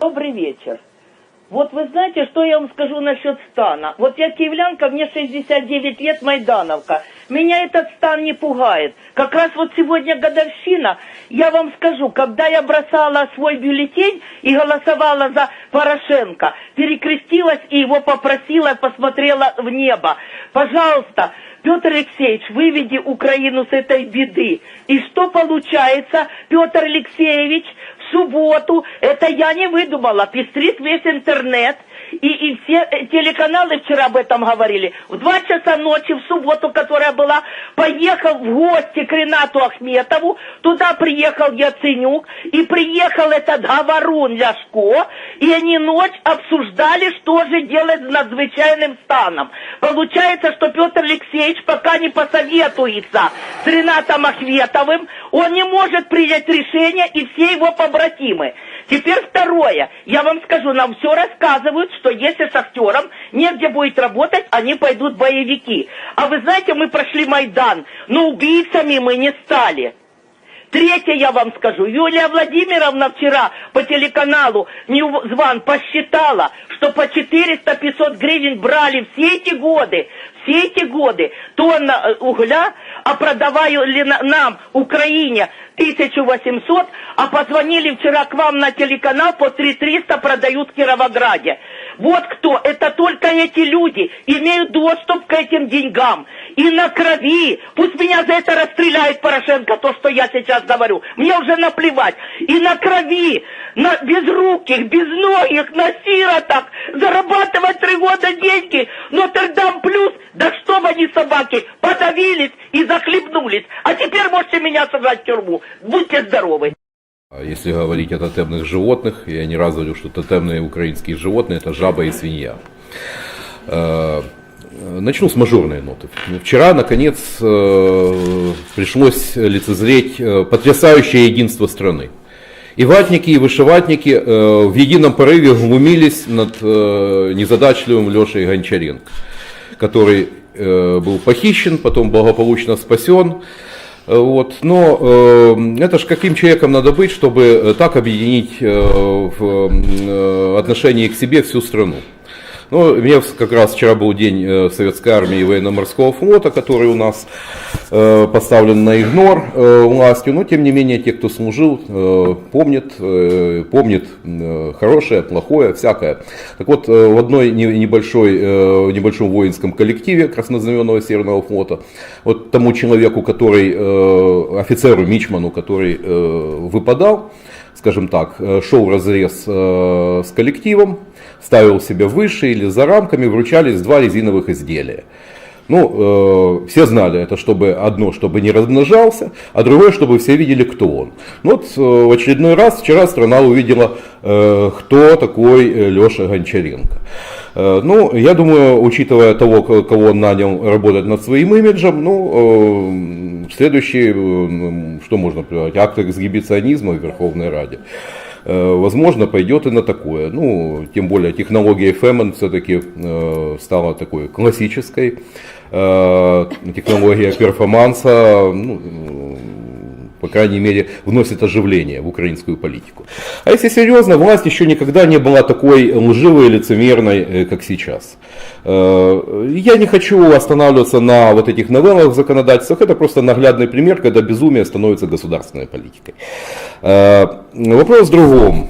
Добрый вечер. Вот вы знаете, что я вам скажу насчет стана? Вот я киевлянка, мне 69 лет, майдановка. Меня этот стан не пугает. Как раз вот сегодня годовщина. Я вам скажу, когда я бросала свой бюллетень и голосовала за Порошенко, перекрестилась и его попросила, посмотрела в небо. Пожалуйста, Петр Алексеевич, выведи Украину с этой беды. И что получается, Петр Алексеевич, в субботу, это я не выдумала, пестрит весь интернет, и, и все э, телеканалы вчера об этом говорили. В два часа ночи, в субботу, которая была, поехал в гости к Ренату Ахметову, туда приехал Яценюк, и приехал этот говорун Ляшко, и они ночь обсуждали, что же делать с надзвычайным станом. Получается, что Петр Алексеевич пока не посоветуется с Ренатом Ахметовым, он не может принять решение, и все его побратимы. Теперь второе. Я вам скажу, нам все рассказывают, что если с актером негде будет работать, они пойдут боевики. А вы знаете, мы прошли Майдан, но убийцами мы не стали. Третье я вам скажу. Юлия Владимировна вчера по телеканалу Ньюзван посчитала, что по 400-500 гривен брали все эти годы, все эти годы тонна э, угля, а продавали на- нам, Украине, 1800, а позвонили вчера к вам на телеканал, по 3300 продают в Кировограде. Вот кто, это только эти люди имеют доступ к этим деньгам. И на крови, пусть меня за это расстреляет Порошенко, то, что я сейчас говорю, мне уже наплевать. И на крови, на безруких, безногих, на сиротах, зарабатывать три года деньги, Нотр-Дам плюс, да чтобы они собаки подавились и захлебнулись. А теперь можете меня сажать в тюрьму. Будьте здоровы. А Если говорить о тотемных животных, я не раз говорил, что тотемные украинские животные это жаба и свинья. Э, Начну с мажорной ноты. Вчера, наконец, э, пришлось лицезреть э, потрясающее единство страны. И ватники, и вышиватники в едином порыве глумились над незадачливым Лешей Гончаренко, который был похищен, потом благополучно спасен. Э, Вот. Но э, это же каким человеком надо быть, чтобы э, так объединить э, в э, отношении к себе всю страну. Ну, мне как раз вчера был день э, Советской армии и военно-морского флота, который у нас э, поставлен на игнор э, властью, но тем не менее те, кто служил, помнят, помнят хорошее, плохое, всякое. Так вот, в одной не- небольшой, небольшом воинском коллективе Краснознаменного Северного флота, вот тому человеку, который, офицеру Мичману, который выпадал, скажем так, шел разрез с коллективом, ставил себя выше или за рамками, вручались два резиновых изделия. Ну, э, все знали это, чтобы одно, чтобы не размножался, а другое, чтобы все видели, кто он. Ну вот э, в очередной раз вчера страна увидела, э, кто такой э, Леша Гончаренко. Э, Ну, я думаю, учитывая того, ко- кого он нанял работать над своим имиджем, ну, э, следующий, э, что можно приводить, акт эксгибиционизма в Верховной Раде. Э, Возможно, пойдет и на такое. Ну, тем более технология Фемен все-таки э, стала такой классической. Э, Технология перформанса, ну, по крайней мере, вносит оживление в украинскую политику. А если серьезно, власть еще никогда не была такой лживой и лицемерной, э, как сейчас. Э, Я не хочу останавливаться на вот этих новеллах в законодательствах, это просто наглядный пример, когда безумие становится государственной политикой. Э, Вопрос в другом.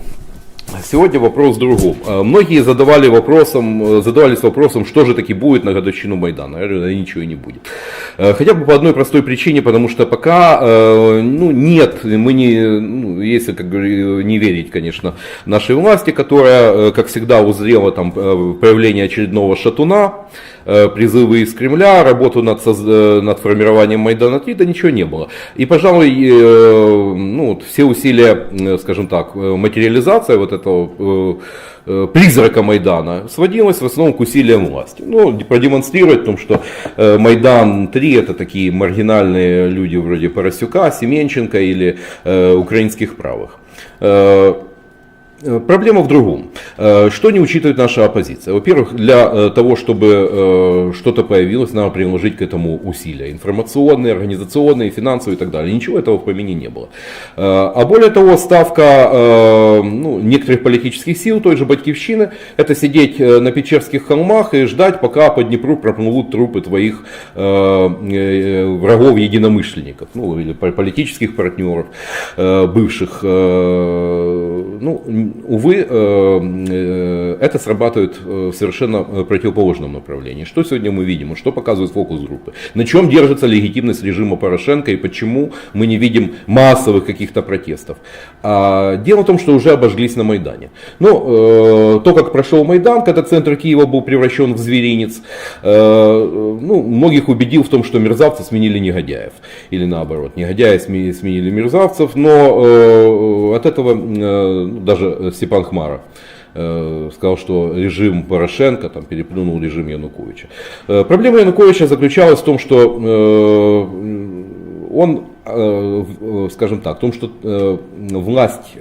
Сегодня вопрос в другом. Многие задавали вопросом, задавались вопросом, что же таки будет на годовщину Майдана. Я говорю, ничего и не будет. Хотя бы по одной простой причине, потому что пока ну, нет, мы не, ну, если как говорю, не верить, конечно, нашей власти, которая, как всегда, узрела там появление очередного шатуна, призывы из Кремля, работу над, соз- э, над формированием Майдана 3, да ничего не было. И, пожалуй, э, ну, вот все усилия, э, скажем так, э, материализация вот этого э, э, призрака Майдана сводилась в основном к усилиям власти. Ну, продемонстрировать том, что э, Майдан 3 это такие маргинальные люди вроде Поросюка, Семенченко или э, украинских правых. Э, Проблема в другом. Э, Что не учитывает наша оппозиция? Во-первых, для э, того, чтобы что-то появилось, надо приложить к этому усилия. Информационные, организационные, финансовые и так далее. Ничего этого в помине не было. А более того, ставка ну, некоторых политических сил, той же Батьковщины, это сидеть на Печерских холмах и ждать, пока по Днепру проплывут трупы твоих э, э, врагов, единомышленников, ну или по- политических партнеров, бывших. Ну, увы, э, э, это срабатывает э, в совершенно противоположном направлении. Что сегодня мы видим? Что показывают фокус-группы? На чем держится легитимность режима Порошенко и почему мы не видим массовых каких-то протестов? А, дело в том, что уже обожглись на Майдане. Ну, то, как прошел Майдан, когда центр Киева был превращен в зверинец, ну, многих убедил в том, что мерзавцы сменили негодяев. Или наоборот, негодяи сме- сменили мерзавцев, но от этого даже Степан Хмара э, сказал, что режим Порошенко там, переплюнул режим Януковича. Э, Проблема Януковича заключалась в том, что э, он, э, э, скажем так, в том, что э, власть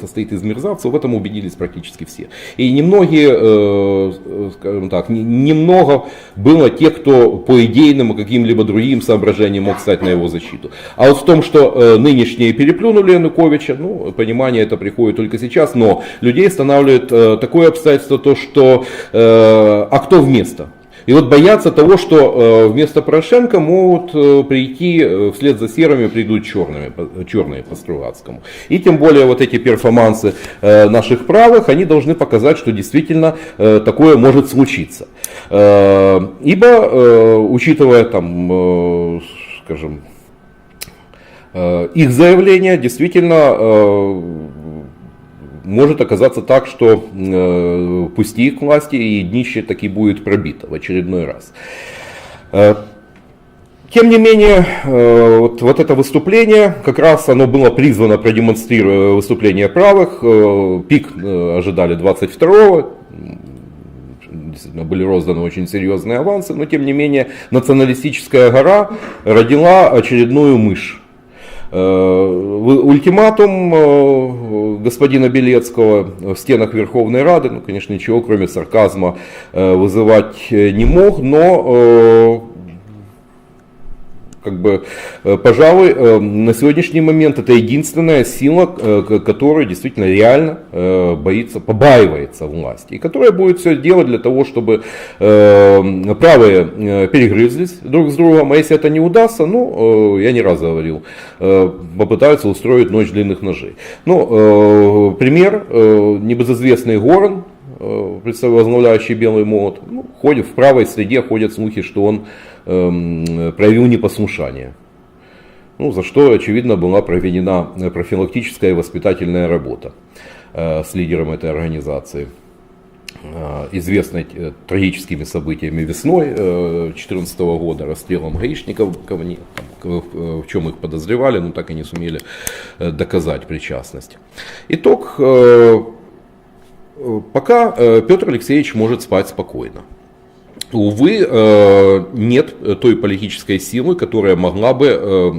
состоит из мерзавцев, в этом убедились практически все. И немногие, скажем так, не- немного было тех, кто по идейным и каким-либо другим соображениям мог стать на его защиту. А вот в том, что нынешние переплюнули Януковича, ну, понимание это приходит только сейчас, но людей останавливает такое обстоятельство, то, что а кто вместо? И вот боятся того, что э, вместо Порошенко могут э, прийти э, вслед за серыми придут черными, черные по Стругацкому. И тем более вот эти перформансы наших правых, они должны показать, что действительно такое может случиться. Ибо, учитывая там, скажем, их заявление, действительно может оказаться так, что э, пусти к власти и днище таки будет пробито в очередной раз. Э, Тем не менее, э, вот, вот это выступление, как раз оно было призвано продемонстрировать выступление правых. Э, Пик ожидали 22-го, действительно были розданы очень серьезные авансы, но тем не менее националистическая гора родила очередную мышь. Э, Ультиматум э, господина Белецкого в стенах Верховной Рады, ну, конечно, ничего кроме сарказма э, вызывать не мог, но как бы, э, пожалуй, э, на сегодняшний момент это единственная сила, э, которая действительно реально боится, побаивается власти, и которая будет все делать для того, чтобы правые перегрызлись друг с другом, а если это не удастся, ну, я не раз говорил, попытаются устроить ночь длинных ножей. Ну, пример, небезызвестный представ- возглавляющий Белый молот, ну, ходит в правой среде, ходят слухи, что он проявил непослушание. Ну, за что, очевидно, была проведена э, профилактическая и воспитательная работа э, с лидером этой организации. Э, Известной трагическими событиями весной 2014 года, расстрелом гаишников, в чем их подозревали, но так и не сумели доказать причастность. Итог, пока Петр Алексеевич может спать спокойно. Увы, э, нет той политической силы, которая могла бы, э,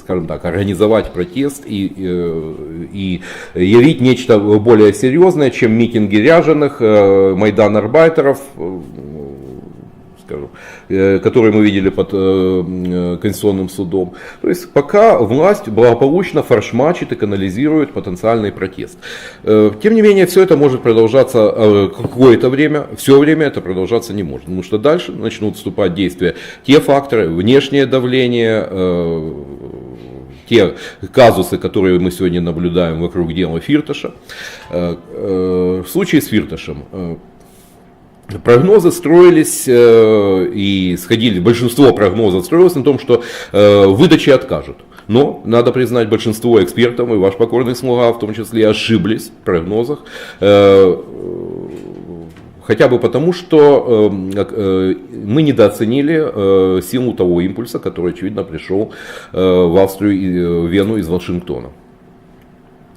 скажем так, организовать протест и, э, и явить нечто более серьезное, чем митинги ряженых, майдан арбайтеров, скажем, которые мы видели под э, э, Конституционным судом. То есть пока власть благополучно форшмачит и канализирует потенциальный протест. Э, Тем не менее, все это может продолжаться э, какое-то время, все время это продолжаться не может, потому что дальше начнут вступать в действие те факторы, внешнее давление, э, те казусы, которые мы сегодня наблюдаем вокруг дела Фирташа. Э, э, В случае с Фирташем э, Прогнозы строились э, и сходили, большинство прогнозов строилось на том, что э, выдачи откажут. Но, надо признать, большинство экспертов, и ваш покорный слуга в том числе, ошиблись в прогнозах. Э, Хотя бы потому, что э, э, мы недооценили э, силу того импульса, который, очевидно, пришел э, в Австрию и э, Вену из Вашингтона.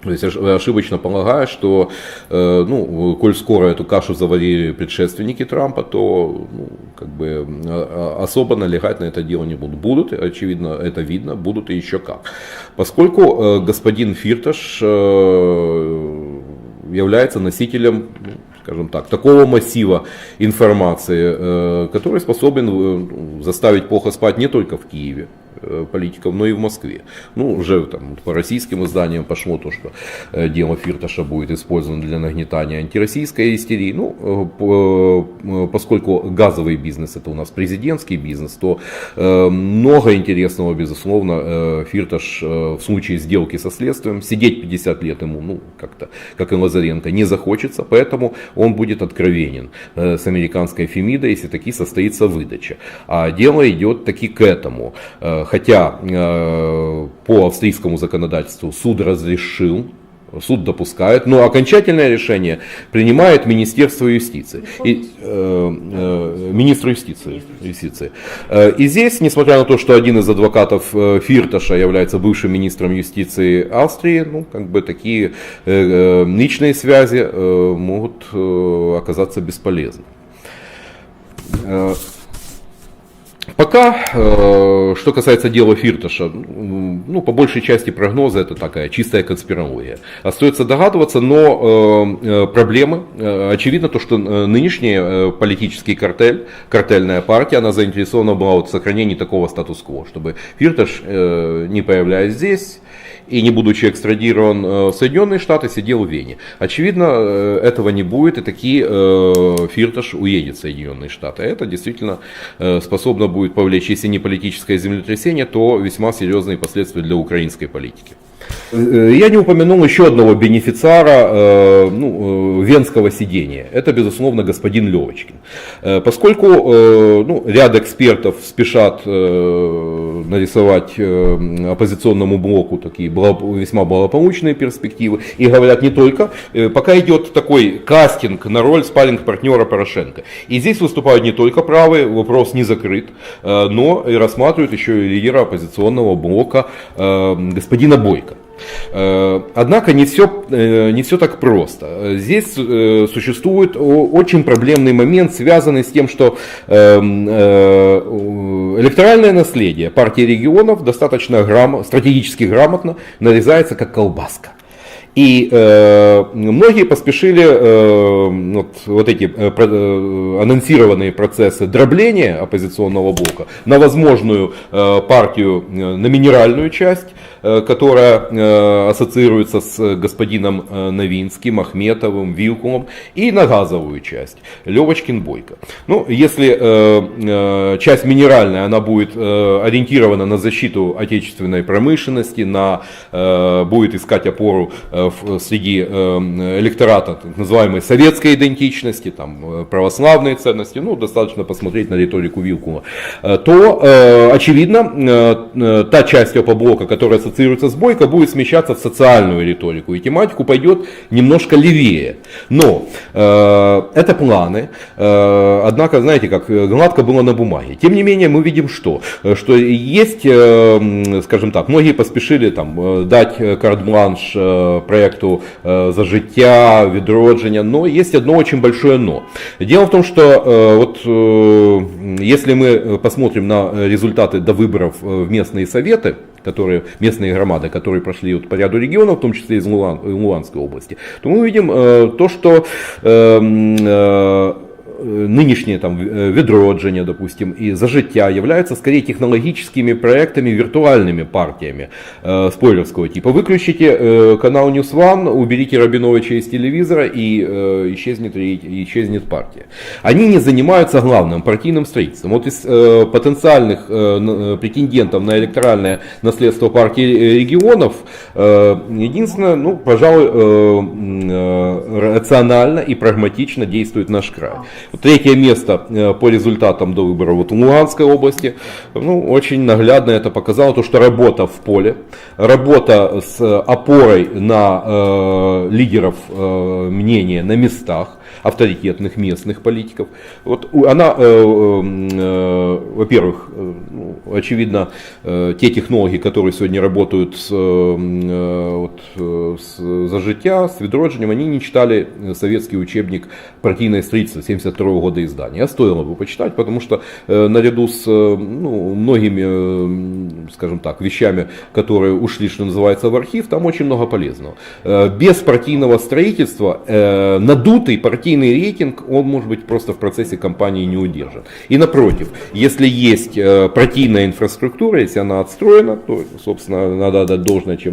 То есть ош- ошибочно полагая, что, э, ну, коль скоро эту кашу заварили предшественники Трампа, то ну, как бы, а- а- особо налегать на это дело не будут. Будут, очевидно, это видно, будут и еще как. Поскольку э, господин Фирташ э, является носителем, ну, скажем так, такого массива информации, который способен э, заставить плохо спать не только в Киеве, политиков, но и в Москве. Ну, уже там по российским изданиям пошло то, что э, дело Фирташа будет использовано для нагнетания антироссийской истерии. Ну, э, по- э, поскольку газовый бизнес это у нас президентский бизнес, то э, много интересного, безусловно, э, Фирташ э, в случае сделки со следствием, сидеть 50 лет ему, ну, как-то, как и Лазаренко, не захочется, поэтому он будет откровенен э, с американской Фемидой, если таки состоится выдача. А дело идет таки к этому. Хотя э, по австрийскому законодательству суд разрешил Суд допускает, но окончательное решение принимает Министерство юстиции. И, э, э, министр юстиции. юстиции. Э, И здесь, несмотря на то, что один из адвокатов Фирташа является бывшим министром юстиции Австрии, ну, как бы такие э, личные связи э, могут э, оказаться бесполезны. Пока, э, что касается дела Фирташа, ну, по большей части прогнозы это такая чистая конспирология. Остается догадываться, но э, э, проблемы, очевидно то, что нынешний политический картель, картельная партия, она заинтересована была в сохранении такого статус-кво, чтобы Фирташ, не появляясь здесь, и не будучи экстрадирован э, в Соединенные Штаты, сидел в Вене. Очевидно, э, этого не будет, и таки э, Фирташ уедет в Соединенные Штаты. Это действительно э, способно будет повлечь, если не политическое землетрясение, то весьма серьезные последствия для украинской политики. Э, Я не упомянул еще одного бенефициара ну, венского сидения. Это, безусловно, господин Левочкин. Поскольку ну, ряд экспертов спешат нарисовать э, оппозиционному блоку такие весьма благополучные перспективы, и говорят не только, э, пока идет такой кастинг на роль спарринг-партнера Порошенко. И здесь выступают не только правые, вопрос не закрыт, э, но и рассматривают еще и лидера оппозиционного блока господина Бойко. Э, Однако не все, э, не все так просто. Здесь э, существует очень проблемный момент, связанный с тем, что эм, электоральное наследие партии регионов достаточно грамо- стратегически грамотно нарезается как колбаска. И э, многие поспешили э, вот, вот эти э, про- э, анонсированные процессы дробления оппозиционного блока на возможную э, партию, на минеральную часть, которая э, ассоциируется с господином э, Новинским, Ахметовым, Вилкулом, и на газовую часть, Левочкин, Бойко. Ну, если э, э, часть минеральная, она будет э, ориентирована на защиту отечественной промышленности, на, э, будет искать опору э, среди э, электората так называемой советской идентичности, там, э, православные ценности, ну, достаточно посмотреть на риторику Вилкула, э, то, э, очевидно, э, э, та часть опоблока, которая ассоциируется с Бойко, будет смещаться в социальную риторику, и тематику пойдет немножко левее. Но э, это планы, э, однако, знаете, как гладко было на бумаге. Тем не менее, мы видим, что, что есть, э, скажем так, многие поспешили там, э, дать э, карт-бланш э, проекту э, за життя, відродження, но есть одно очень большое но. Дело в том, что э, вот э, если мы э, посмотрим на результаты до выборов в местные советы, которые, местные громады, которые прошли вот по ряду регионов, в том числе из Луган- Луганской области, то мы увидим э, то, что э, м, э, нынешнее там э, відродження, допустим, и за життя являются скорее технологическими проектами, виртуальными партиями э, спойлерского типа. Выключите э, канал News One, уберите Рабиновича из телевизора и э, исчезнет, ре- исчезнет партия. Они не занимаются главным партийным строительством. Вот из э, потенциальных э, э, претендентов на электоральное наследство партии э, регионов, э, единственное, ну, пожалуй, э, э, рационально и прагматично действует наш край. Третье место э, по результатам до выборов вот в Луганской области, ну, очень наглядно это показало, то, что работа в поле, работа с опорой на э, лидеров э, мнения на местах, авторитетных местных политиков. Вот она, э, э, э, во-первых, ну, очевидно, те технологи, которые сегодня работают с, вот, с «За життя», с «Відродженням», они не читали советский учебник «Партийное строительство» 73 72 года издания. А стоило бы почитать, потому что наряду с ну, многими, скажем так, вещами, которые ушли, что называется, в архив, там очень много полезного. Без партийного строительства надутый партийный рейтинг, он может быть просто в процессе кампании не удержан. И напротив, если есть э, партийная инфраструктура, если она отстроена, то, собственно, надо отдать должное, чем